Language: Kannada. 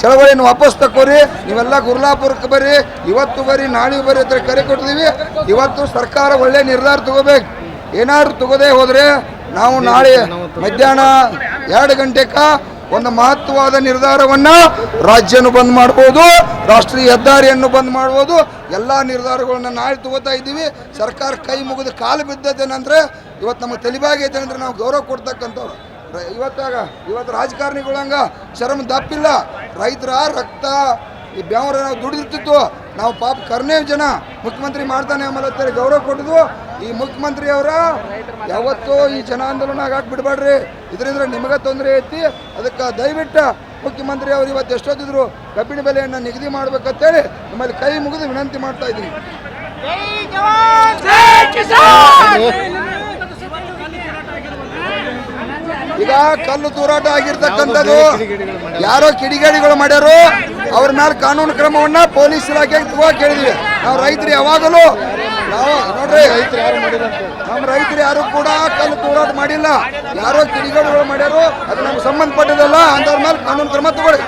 ಚಳವಳಿಯನ್ನು ವಾಪಸ್ ತಕೋರಿ ನೀವೆಲ್ಲ ಗುರ್ಲಾಪುರಕ್ಕೆ ಬರ್ರಿ. ಇವತ್ತು ಬರ್ರಿ ನಾಳೆ ಬರ್ರಿ ಅಂತ ಕರೆ ಕೊಟ್ಟಿದ್ದೀವಿ ಇವತ್ತು ಸರ್ಕಾರ ಒಳ್ಳೆ ನಿರ್ಧಾರ ತಗೋಬೇಕು. ಏನಾದ್ರು ತಗೋದೇ ಹೋದರೆ ನಾವು ನಾಳೆ ಮಧ್ಯಾಹ್ನ ಎರಡು ಗಂಟೆಕ ಒಂದು ಮಹತ್ವವಾದ ನಿರ್ಧಾರವನ್ನ ರಾಜ್ಯನು ಬಂದ್ ಮಾಡ್ಬೋದು, ರಾಷ್ಟ್ರೀಯ ಹೆದ್ದಾರಿಯನ್ನು ಬಂದ್ ಮಾಡ್ಬೋದು. ಎಲ್ಲ ನಿರ್ಧಾರಗಳನ್ನ ನಾಳೆ ತಗೋತಾ ಇದ್ದೀವಿ. ಸರ್ಕಾರ ಕೈ ಮುಗಿದು ಕಾಲು ಬಿದ್ದದೇನಂದ್ರೆ ಇವತ್ತು ನಮಗೆ ತಲೆಬಾಗೈತೆ ಅಂದ್ರೆ ನಾವು ಗೌರವ ಕೊಡ್ತಕ್ಕಂಥವ್ರು. ಇವತ್ತಾಗ, ಇವತ್ತು ರಾಜಕಾರಣಿಗಳಂಗ ಶರಮ್ ದಪ್ಪಿಲ್ಲ. ರೈತರ ರಕ್ತ ಈ ಬೆವರ ದುಡಿದಿರ್ತಿತ್ತು. ನಾವು ಪಾಪ ಕರ್ನೇವ್ ಜನ ಮುಖ್ಯಮಂತ್ರಿ ಮಾಡ್ತಾನೆ ಆಮೇಲೆ ಅಂತೇಳಿ ಗೌರವ ಕೊಟ್ಟಿದ್ವು ಈ ಮುಖ್ಯಮಂತ್ರಿ ಅವರ ಯಾವತ್ತೂ ಈ ಜನ ಆಂದೋಲನ ಹಾಕ್ಬಿಡ್ಬಾಡ್ರಿ ಬಿಡಬೇಡ್ರಿ. ಇದರಿಂದ ನಿಮಗೆ ತೊಂದರೆ ಐತಿ. ಅದಕ್ಕೆ ದಯವಿಟ್ಟು ಮುಖ್ಯಮಂತ್ರಿ ಅವರು ಇವತ್ತು ಎಷ್ಟೊತ್ತಿದ್ರು ಕಬ್ಬಿಣ ಬೆಲೆಯನ್ನು ನಿಗದಿ ಮಾಡ್ಬೇಕಂತೇಳಿ ನಿಮ್ಮಲ್ಲಿ ಕೈ ಮುಗಿದು ವಿನಂತಿ ಮಾಡ್ತಾ ಇದ್ದೀನಿ. ಈಗ ಕಲ್ಲು ತೂರಾಟ ಆಗಿರ್ತಕ್ಕಂಥದ್ದು. ಯಾರೋ ಕಿಡಿಗೇಡಿಗಳು ಮಾಡ್ಯಾರು ಅವ್ರ ಮೇಲೆ ಕಾನೂನು ಕ್ರಮವನ್ನ ಪೊಲೀಸ್ ಇಲಾಖೆಗೆ ತಗೋ ಕೇಳಿದ್ವಿ. ನಾವು ರೈತರು ಯಾವಾಗಲೂ ನಾವು ನೋಡ್ರಿ ನಮ್ಮ ರೈತರು ಯಾರು ಕೂಡ ಕಲ್ಲು ತೂರಾಟ ಮಾಡಿಲ್ಲ. ಯಾರೋ ಕಿಡಿಗೇಡಿಗಳು ಮಾಡ್ಯಾರು ಅದು ನಮ್ಗೆ ಸಂಬಂಧಪಟ್ಟದಲ್ಲ ಅಂತವ್ರ ಮೇಲೆ ಕಾನೂನು ಕ್ರಮ ತಗೊಳ್ಳಿ.